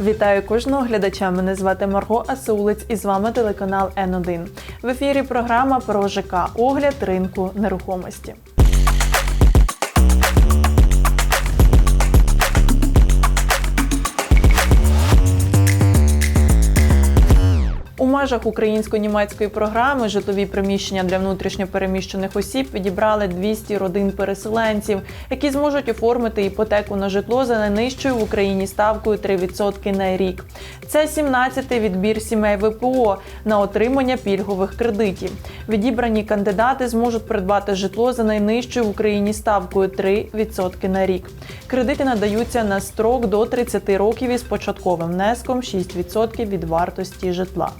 Вітаю кожного глядача. Мене звати Марго Асаулець і з вами телеканал Н1. В ефірі програма про ЖК Огляд ринку нерухомості. Межах українсько-німецької програми житлові приміщення для внутрішньопереміщених осіб відібрали 200 родин переселенців, які зможуть оформити іпотеку на житло за найнижчою в Україні ставкою 3% на рік. Це 17-й відбір сімей ВПО на отримання пільгових кредитів. Відібрані кандидати зможуть придбати житло за найнижчою в Україні ставкою 3% на рік. Кредити надаються на строк до 30 років із початковим внеском 6% від вартості житла.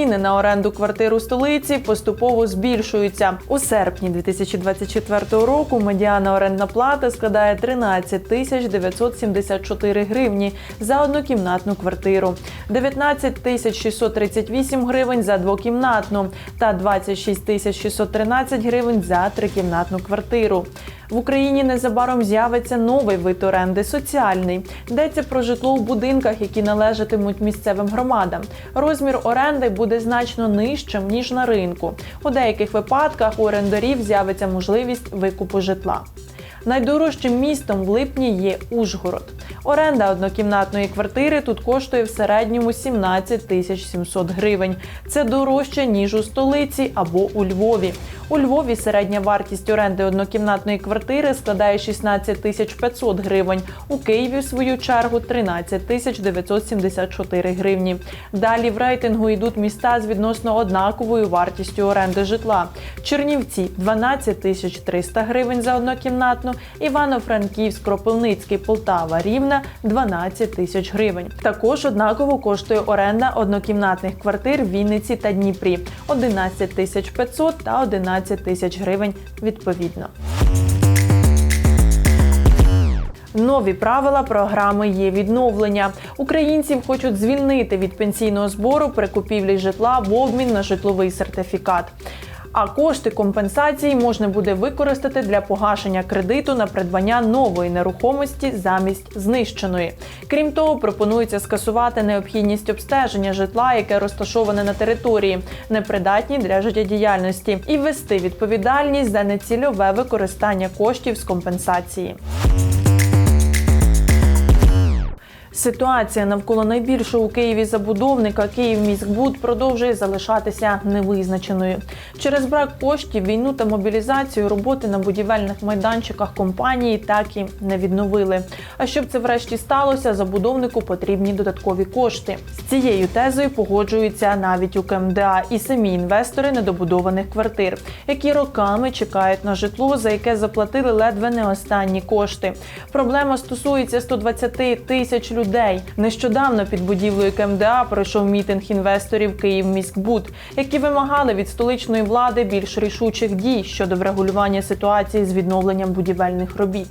Ціни на оренду квартир у столиці поступово збільшуються. У серпні 2024 року медіана орендна плата складає 13 тисяч 974 гривні за однокімнатну квартиру, 19 тисяч 638 гривень за двокімнатну та 26 тисяч 613 гривень за трикімнатну квартиру. В Україні незабаром з'явиться новий вид оренди соціальний. Йдеться про житло у будинках, які належатимуть місцевим громадам. Розмір оренди буде значно нижчим ніж на ринку. У деяких випадках у орендарів з'явиться можливість викупу житла. Найдорожчим містом в липні є Ужгород. Оренда однокімнатної квартири тут коштує в середньому 17 тисяч 700 гривень. Це дорожче ніж у столиці або у Львові. У Львові середня вартість оренди однокімнатної квартири складає 16 тисяч 500 гривень. У Києві, в свою чергу, 13 тисяч 974 гривні. Далі в рейтингу йдуть міста з відносно однаковою вартістю оренди житла. Чернівці 12 тисяч 300 гривень за однокімнатну, Івано-Франківськ, Кропивницький, Полтава, Рівна 12 тисяч гривень. Також однаково коштує оренда однокімнатних квартир в Вінниці та Дніпрі 11 тисяч 500 та 11 тисяч гривень відповідно. Нові правила програми є відновлення. Українців хочуть звільнити від пенсійного збору при купівлі житла в обмін на житловий сертифікат. А кошти компенсації можна буде використати для погашення кредиту на придбання нової нерухомості замість знищеної. Крім того, пропонується скасувати необхідність обстеження житла, яке розташоване на території, непридатній для життєдіяльності, і ввести відповідальність за нецільове використання коштів з компенсації. Ситуація навколо найбільшого у Києві забудовника Київміськбуд продовжує залишатися невизначеною. Через брак коштів, війну та мобілізацію роботи на будівельних майданчиках компанії так і не відновили. А щоб це врешті сталося, забудовнику потрібні додаткові кошти. З цією тезою погоджуються навіть у КМДА і самі інвестори недобудованих квартир, які роками чекають на житло, за яке заплатили ледве не останні кошти. Проблема стосується 120 тисяч людей. Нещодавно під будівлею КМДА пройшов мітинг інвесторів Київміськбуд, які вимагали від столичної влади більш рішучих дій щодо врегулювання ситуації з відновленням будівельних робіт.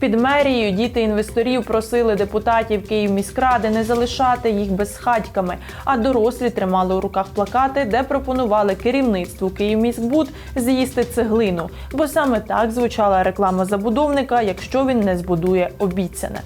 Під мерією діти інвесторів просили депутатів Київміськради не залишати їх безхатьками, а дорослі тримали у руках плакати, де пропонували керівництву Київміськбуд з'їсти цеглину, бо саме так звучала реклама забудовника, якщо він не збудує обіцяне.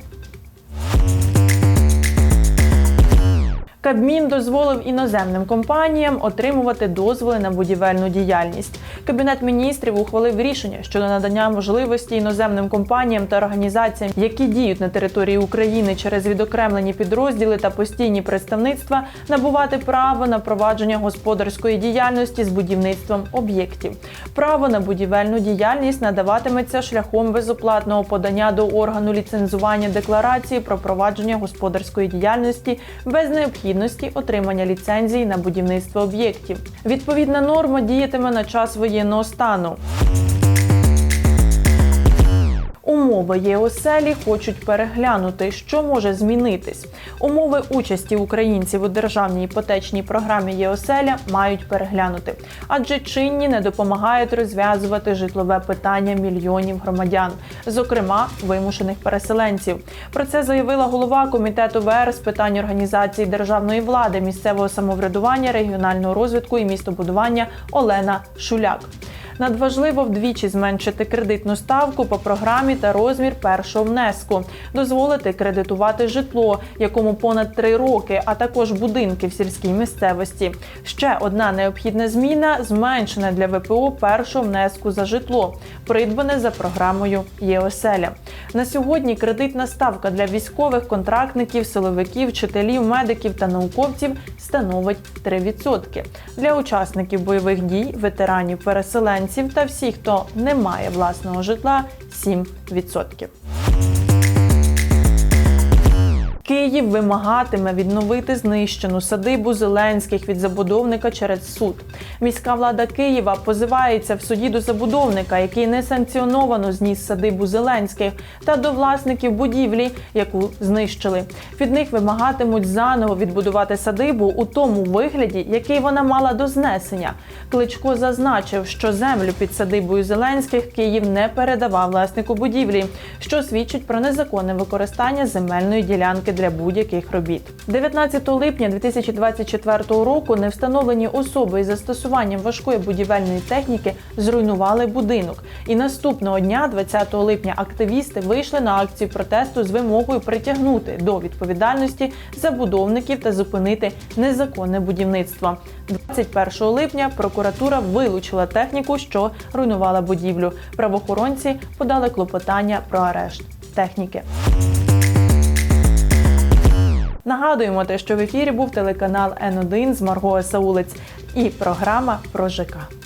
Кабмін дозволив іноземним компаніям отримувати дозволи на будівельну діяльність. Кабінет міністрів ухвалив рішення щодо надання можливості іноземним компаніям та організаціям, які діють на території України через відокремлені підрозділи та постійні представництва, набувати право на провадження господарської діяльності з будівництвом об'єктів. Право на будівельну діяльність надаватиметься шляхом безоплатного подання до органу ліцензування декларації про провадження господарської діяльності без необхідності отримання ліцензії на будівництво об'єктів. Відповідна норма діятиме на час воєнного стану. Умови ЄОСЕЛі хочуть переглянути, що може змінитись. Умови участі українців у державній іпотечній програмі ЄОСЕЛЯ мають переглянути, адже чинні не допомагають розв'язувати житлове питання мільйонів громадян, зокрема вимушених переселенців. Про це заявила голова комітету ВР з питань організації державної влади, місцевого самоврядування, регіонального розвитку і містобудування Олена Шуляк. Надважливо вдвічі зменшити кредитну ставку по програмі та розмір першого внеску, дозволити кредитувати житло, якому понад три роки, а також будинки в сільській місцевості. Ще одна необхідна зміна зменшення для ВПО першого внеску за житло, придбане за програмою ЄОСЕЛЯ. На сьогодні кредитна ставка для військових контрактників, силовиків, вчителів, медиків та науковців становить 3%. Для учасників бойових дій, ветеранів, переселенців та всіх, хто не має власного житла 7%. Київ вимагатиме відновити знищену садибу Зеленських від забудовника через суд. Міська влада Києва позивається в суді до забудовника, який несанкціоновано зніс садибу Зеленських, та до власників будівлі, яку знищили. Від них вимагатимуть заново відбудувати садибу у тому вигляді, який вона мала до знесення. Кличко зазначив, що землю під садибою Зеленських Київ не передавав власнику будівлі, що свідчить про незаконне використання земельної ділянки для будь-яких робіт. 19 липня 2024 року невстановлені особи із застосуванням важкої будівельної техніки зруйнували будинок. І наступного дня, 20 липня, активісти вийшли на акцію протесту з вимогою притягнути до відповідальності забудовників та зупинити незаконне будівництво. 21 липня прокуратура вилучила техніку, що руйнувала будівлю. Правоохоронці подали клопотання про арешт техніки. Нагадуємо те, що в ефірі був телеканал Н1 з Марго Саулець і програма про ЖК.